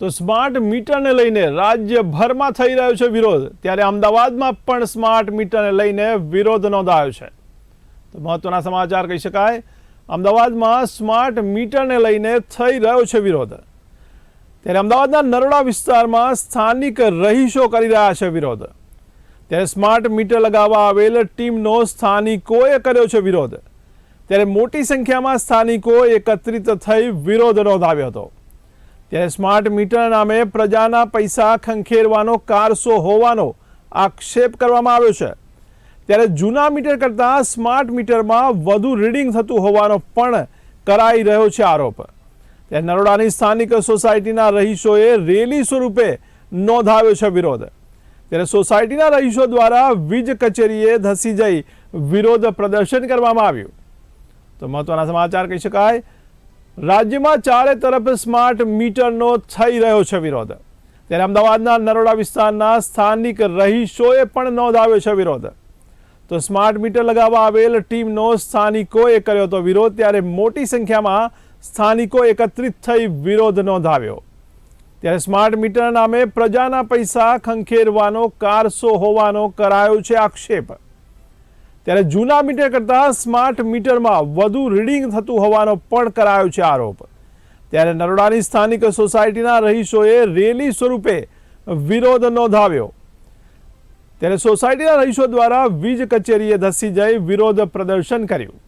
તો સ્માર્ટ મીટરને લઈને રાજ્યભરમાં થઈ રહ્યો છે વિરોધ. ત્યારે અમદાવાદમાં પણ સ્માર્ટ મીટરને લઈને વિરોધ નોંધાયો છે. તો મહત્વના સમાચાર કહી શકાય, અમદાવાદમાં સ્માર્ટ મીટરને લઈને થઈ રહ્યો છે વિરોધ. ત્યારે અમદાવાદના નરોડા વિસ્તારમાં સ્થાનિક રહીશો કરી રહ્યા છે વિરોધ. ત્યારે સ્માર્ટ મીટર લગાવવા આવેલ ટીમનો સ્થાનિકોએ કર્યો છે વિરોધ. ત્યારે મોટી સંખ્યામાં સ્થાનિકો એકત્રિત થઈ વિરોધ નોંધાવ્યો હતો. ત્યારે સ્માર્ટ મીટર નામે પ્રજાના પૈસા ખંખેરવાનો કારસો હોવાનો આક્ષેપ કરવામાં આવ્યો છે. ત્યારે જૂના મીટર કરતાં સ્માર્ટ મીટરમાં વધુ રીડિંગ થતું હોવાનો પણ કરાઈ રહ્યો છે આરોપ. ત્યારે નરોડાની સ્થાનિક સોસાયટીના રહીશોએ રેલી સ્વરૂપે નોંધાવ્યો છે વિરોધ. ત્યારે સોસાયટીના રહીશો દ્વારા વીજ કચેરીએ ધસી જઈ વિરોધ પ્રદર્શન કરવામાં આવ્યું. તો મહત્વના સમાચાર કહી શકાય રાજ્યમાં ચારે તરફ સ્માર્ટ મીટરનો થઈ રહ્યો છે વિરોધ. ત્યારે અમદાવાદના નરોડા વિસ્તારના સ્થાનિક રહીશોએ પણ નોંધાવ્યો છે વિરોધ. તો સ્માર્ટ મીટર લગાવવા આવેલ ટીમનો સ્થાનિકોએ કર્યો હતો વિરોધ, ત્યારે મોટી સંખ્યામાં સ્થાનિકો એકત્રિત થઈ વિરોધ નોંધાવ્યો. ત્યારે સ્માર્ટ મીટર નામે પ્રજાના પૈસા ખંખેરવાનો, કારસો હોવાનો કરાયો છે આક્ષેપ. ત્યારે જૂના મીટર કરતાં સ્માર્ટ મીટરમાં વધુ રીડિંગ થતું હોવાનો પણ કરાયો છે આરોપ. ત્યારે નરોડાની સ્થાનિક સોસાયટીના રહીશોએ રેલી સ્વરૂપે વિરોધ નોંધાવ્યો. ત્યારે સોસાયટીના રહીશો દ્વારા વીજ કચેરીએ ધસી જઈ વિરોધ પ્રદર્શન કર્યું.